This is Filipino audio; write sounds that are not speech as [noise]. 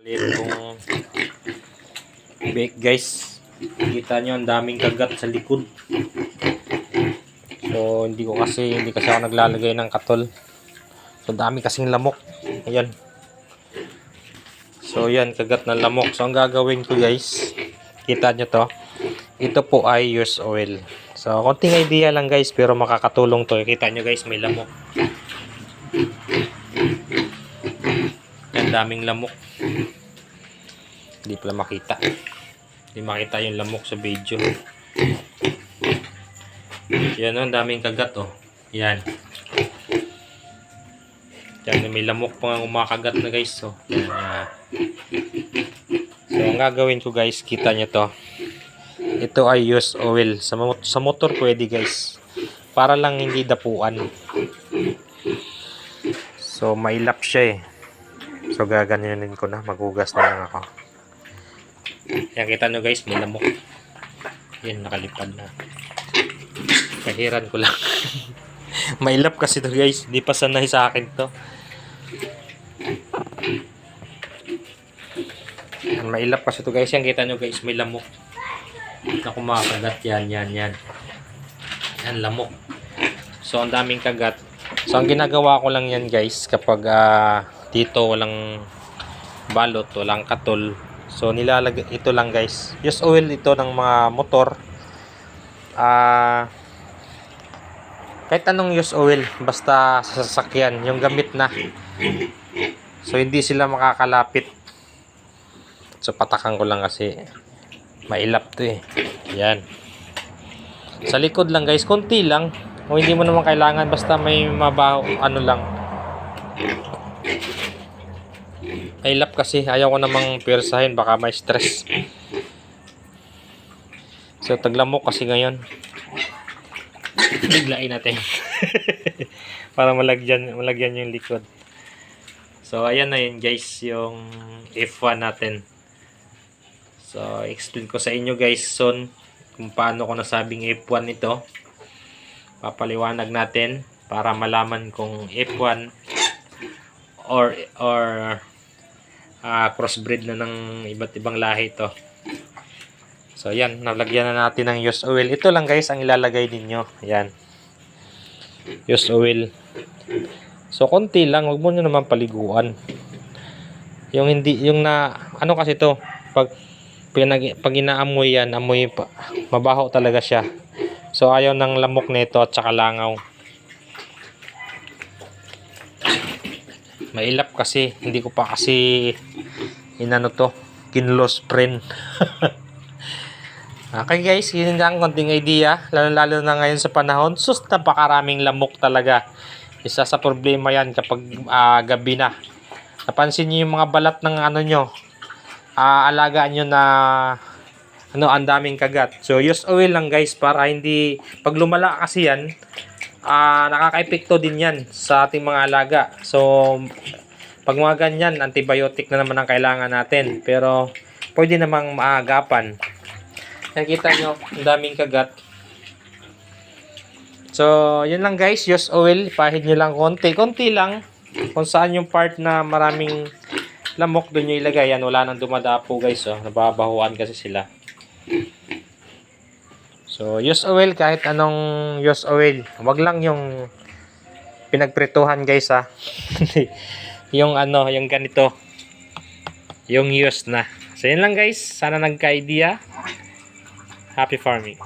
Liit kong bake guys. Kita nyo ang daming kagat sa likod. So hindi ko kasi hindi kasi ako naglalagay ng katol. So dami kasing lamok. Ayan. So yan kagat na lamok. So ang gagawin ko guys, kita nyo to. Ito po ay use oil. So konting idea lang guys pero makakatulong to. Kita nyo guys may lamok. Daming lamok. Hindi pala makita. Hindi makita yung lamok sa video. Yan oh, ang daming kagat oh. Yan. Yan, may lamok pa nga umakagat na guys. So, yan, ah. so ang gagawin ko guys, kita nyo to. Ito ay use oil. Sa, sa motor pwede guys. Para lang hindi dapuan. So, mailap siya eh. So, gaganyanin ko na. Magugas na lang ako. Yan, kita nyo guys, may lamok. Yan, nakalipad na. Kahiran ko lang. [laughs] Mailap kasi to guys. Di pa sanay sa akin to. Yan, mailap kasi to guys. Yan, kita nyo guys, may lamok. Na kumakagat. Yan, yan, yan. Yan, lamok. So, ang daming kagat. So, ang ginagawa ko lang yan guys, kapag ah, dito walang balot, walang katol. So, nilalagay, ito lang guys. Use oil ito ng mga motor. Ah, kahit anong use oil, basta sa sasakyan, yung gamit na. So, hindi sila makakalapit. So, patakan ko lang kasi mailap to eh. Yan. Sa likod lang guys, konti lang. O hindi mo naman kailangan, basta may mabaho, ano lang. Mailap kasi, ayaw ko namang persahin, baka may stress. So, taglamok kasi ngayon. Biglain natin. [laughs] Para malagyan, malagyan yung likod. So, ayan na yun guys, yung F1 natin. So, explain ko sa inyo guys soon kung paano ko nasabing F1 ito. Papaliwanag natin para malaman kung F1 or or ah, crossbreed na ng iba't ibang lahi ito. So, yan. Nalagyan na natin ng use oil. Ito lang guys ang ilalagay ninyo. Yan. Use oil. So, konti lang. Huwag mo nyo naman paliguan. Yung hindi, yung na, ano kasi to pag, pinag, pag inaamoy yan, amoy, pa, mabaho talaga siya. So, ayaw ng lamok nito at saka langaw. Mailap kasi. Hindi ko pa kasi inano to. Kinlos print. [laughs] Okay guys, yun lang konting idea. Lalo-lalo na ngayon sa panahon. Sus, napakaraming lamok talaga. Isa sa problema yan kapag ah, gabi na. Napansin niyo yung mga balat ng ano nyo. Ah, alagaan nyo na ano, ang daming kagat. So, use oil lang guys para hindi, pag lumala kasi yan, ah, nakaka-epekto din yan sa ating mga alaga. So, pag mga ganyan, antibiotic na naman ang kailangan natin. Pero, pwede namang maagapan. Nakita nyo, ang daming kagat. So, yun lang guys. Use oil. Pahid nyo lang konti. Konti lang. Kung saan yung part na maraming lamok doon nyo ilagay. Yan, wala nang dumadapo guys. Oh. Nababahuan kasi sila. So, use oil kahit anong use oil. Wag lang yung pinagprituhan guys ha. [laughs] yung ano, yung ganito. Yung use na. So, yun lang guys. Sana nagka-idea. Happy farming.